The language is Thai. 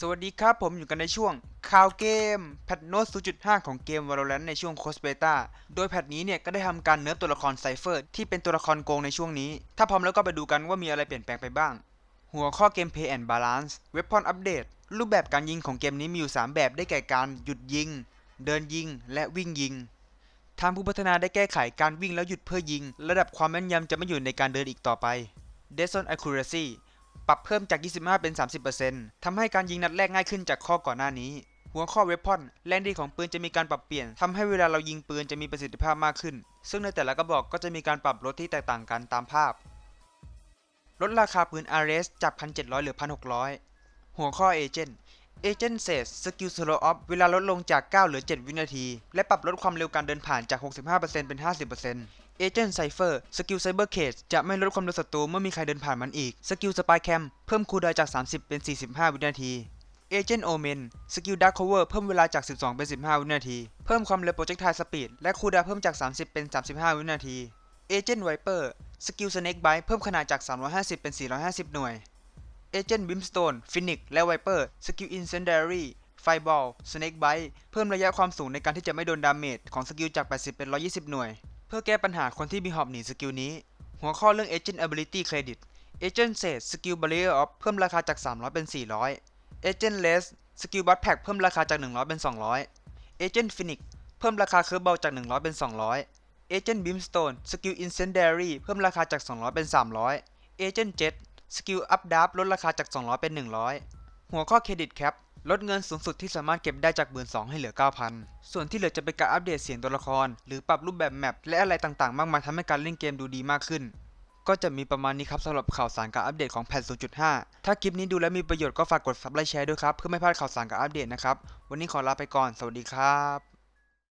สวัสดีครับผมอยู่กันในช่วงข่าวเกมแพทโน้ต0.5 ของเกม Valorant ในช่วงโคสเบต้าโดยแพทนี้เนี่ยก็ได้ทำการเนื้อตัวละครไซเฟอร์ที่เป็นตัวละครโกงในช่วงนี้ ถ้าพร้อมแล้วก็ไปดูกันว่ามีอะไรเปลี่ยนแปลงไปบ้าง หัวข้อเกม Play and Balance Weapon Update รูปแบบการยิงของเกมนี้มีอยู่ 3 แบบได้แก่การหยุดยิง เดินยิง และวิ่งยิงทางผู้พัฒนาได้แก้ไขการวิ่งแล้วหยุดเพื่อยิง ระดับความแม่นยำจะไม่อยู่ในการเดินอีกต่อไป Dead Zone Accuracy ปรับเพิ่มจาก 25 เป็น 30%ทำให้การยิงนัดแรกง่ายขึ้นจากข้อก่อนหน้านี้ หัวข้อเวพอนแรงดีของปืนจะมีการปรับเปลี่ยนทำให้เวลาเรายิงปืนจะมีประสิทธิภาพมากขึ้น ซึ่งในแต่ละกระบอกก็จะมีการปรับลดที่แตกต่างกันตามภาพ ลดราคาปืน RS จาก 1,700 เหลือ 1,600 หัวข้อเอเจนต์ เอเจนเซสสกิลสโลออฟเวลาลดลงจาก 9 เหลือ 7 วินาที และปรับลดความเร็วการเดินผ่านจาก 65%เป็น 50% Agent Cypher สกิล Cyber Cage จะไม่ลดความเร็วศัตรูเมื่อมีใครเดินผ่านมันอีก สกิล Spy Cam เพิ่มคูลดาวจาก 30 เป็น 45 วินาที Agent Omen สกิล Dark Cover เพิ่มเวลาจาก 12 เป็น 15 วินาที เพิ่มความเร็ว Projectile Speed และคูลดาวเพิ่มจาก 30 เป็น 35 วินาที Agent Viper สกิล Snake Bite เพิ่มขนาดจาก 350 เป็น 450 หน่วย Agent Brimstone Phoenix และ Viper สกิล Incendiary Fireball Snake Bite เพิ่มระยะความสูงในการที่จะไม่โดนดาเมจของสกิลจาก 80 เป็น 120 หน่วย เพื่อแก้ปัญหาคนที่มีหอบหนีสกิลนี้ หัวข้อเรื่อง Agent Ability Credit Agent Sage สกิล Barrier Off เพิ่มราคาจาก 300 เป็น 400 Agent Less สกิล Butt Pack เพิ่มราคาจาก 100 เป็น 200 Agent Phoenix เพิ่มราคาเคิร์ฟเบาจาก 100 เป็น 200 Agent Brimstone สกิล Incendiary เพิ่มราคาจาก 200 เป็น 300 Agent Jet สกิล Up d a r ลดราคาจาก 200 เป็น 100 หัวข้อ Credit Cap ลดเงินสูงสุดที่สามารถเก็บได้จาก 12,000ให้เหลือ 9,000 ส่วนที่เหลือจะเป็นการอัปเดตเสียงตัวละคร หรือปรับรูปแบบแมปและอะไรต่างๆ มากมายทำให้การเล่นเกมดูดีมากขึ้น ก็จะมีประมาณนี้ครับสำหรับข่าวสารการอัปเดตของแพท0.5 ถ้าคลิปนี้ดูแล้วมีประโยชน์ก็ฝากกดซับไลค์แชร์ด้วยครับเพื่อไม่พลาดข่าวสารการอัปเดตนะครับ วันนี้ขอลาไปก่อน สวัสดีครับ